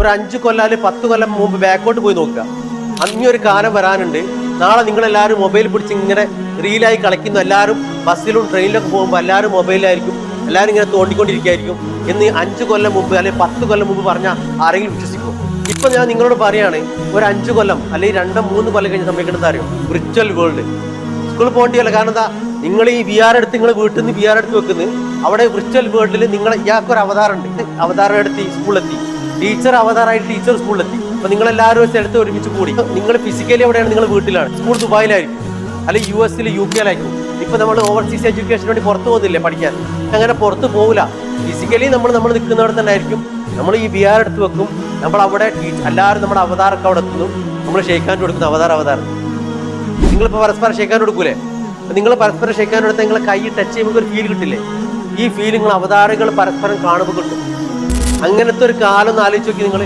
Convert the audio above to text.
ഒരു അഞ്ച് കൊല്ലം അല്ലെങ്കിൽ പത്ത് കൊല്ലം മുമ്പ് ബാക്കോട്ട് പോയി നോക്കുക. അങ്ങനൊരു കാലം വരാനുണ്ട്. നാളെ നിങ്ങളെല്ലാവരും മൊബൈൽ പിടിച്ച് ഇങ്ങനെ റീലായി കളിക്കുന്നു. എല്ലാവരും ബസ്സിലും ട്രെയിനിലൊക്കെ പോകുമ്പോൾ എല്ലാവരും മൊബൈലായിരിക്കും എല്ലാവരും ഇങ്ങനെ തോണ്ടിക്കൊണ്ടിരിക്കുകയായിരിക്കും എന്ന് അഞ്ച് കൊല്ലം മുമ്പ് അല്ലെങ്കിൽ പത്ത് കൊല്ലം മുമ്പ് പറഞ്ഞാൽ ആരെങ്കിലും വിശ്വസിക്കും. ഇപ്പം ഞാൻ നിങ്ങളോട് പറയുകയാണ് ഒരു അഞ്ച് കൊല്ലം അല്ലെങ്കിൽ രണ്ടോ മൂന്ന് കൊല്ലം കഴിഞ്ഞ് സംഭവിക്കുന്നത് അറിയും? വിർച്വൽ വേൾഡ് സ്കൂളിൽ പോകേണ്ടിയല്ല. കാരണം എന്താ? നിങ്ങൾ ഈ വി ആർ എടുത്ത് നിങ്ങൾ വീട്ടിൽ നിന്ന് വി ആർ എടുത്ത് വെക്കുന്നത് അവിടെ വിർച്വൽ വേൾഡിൽ നിങ്ങൾ ഇയാൾക്ക് ഒരു അവതാരം ഉണ്ട് സ്കൂളിലെത്തി. Teacher അവതാരമായിട്ട് teacher സ്കൂളിലെത്തി. അപ്പൊ നിങ്ങൾ എല്ലാവരും സ്ഥലത്ത് ഒരുമിച്ച് കൂടി. നിങ്ങൾ ഫിസിക്കലി എവിടെയാണ്? നിങ്ങൾ വീട്ടിലാണ്. സ്കൂൾ ദുബായിലായിരിക്കും. അല്ലെങ്കിൽ യു എസിൽ യു കെയിലായിരിക്കും. ഇപ്പൊ നമ്മൾ ഓവർസീസ് എഡ്യൂക്കേഷന് വേണ്ടി പുറത്തു പോകുന്നില്ലേ പഠിക്കാൻ? അങ്ങനെ പുറത്ത് പോകില്ല ഫിസിക്കലി നമ്മൾ നമ്മൾ നിൽക്കുന്നവിടെ തന്നെ ആയിരിക്കും. നമ്മൾ ഈ ബി ആർ എടുത്ത് വെക്കും. നമ്മൾ അവിടെ എല്ലാവരും നമ്മുടെ അവതാരൊക്കെ അവിടെ എത്തുന്നു. നമ്മൾ ഷെയ്ക്കാൻ കൊടുക്കുന്നു. അവതാർ അവതാരം. നിങ്ങളിപ്പോൾ പരസ്പരം ഷെയ്ക്കാൻ കൊടുക്കൂലേ? നിങ്ങൾ പരസ്പരം ഷെയ്ക്കാൻ കൊടുത്താൽ നിങ്ങളെ കൈ ടച്ച് ചെയ്യുമ്പോൾ ഒരു ഫീൽ കിട്ടില്ലേ? ഈ ഫീൽ നിങ്ങൾ അവതാരങ്ങൾ പരസ്പരം കാണുമ്പോൾ കിട്ടും. അങ്ങനത്തെ ഒരു കാലം ഒന്ന് ആലോചിച്ച് നോക്കി നിങ്ങൾ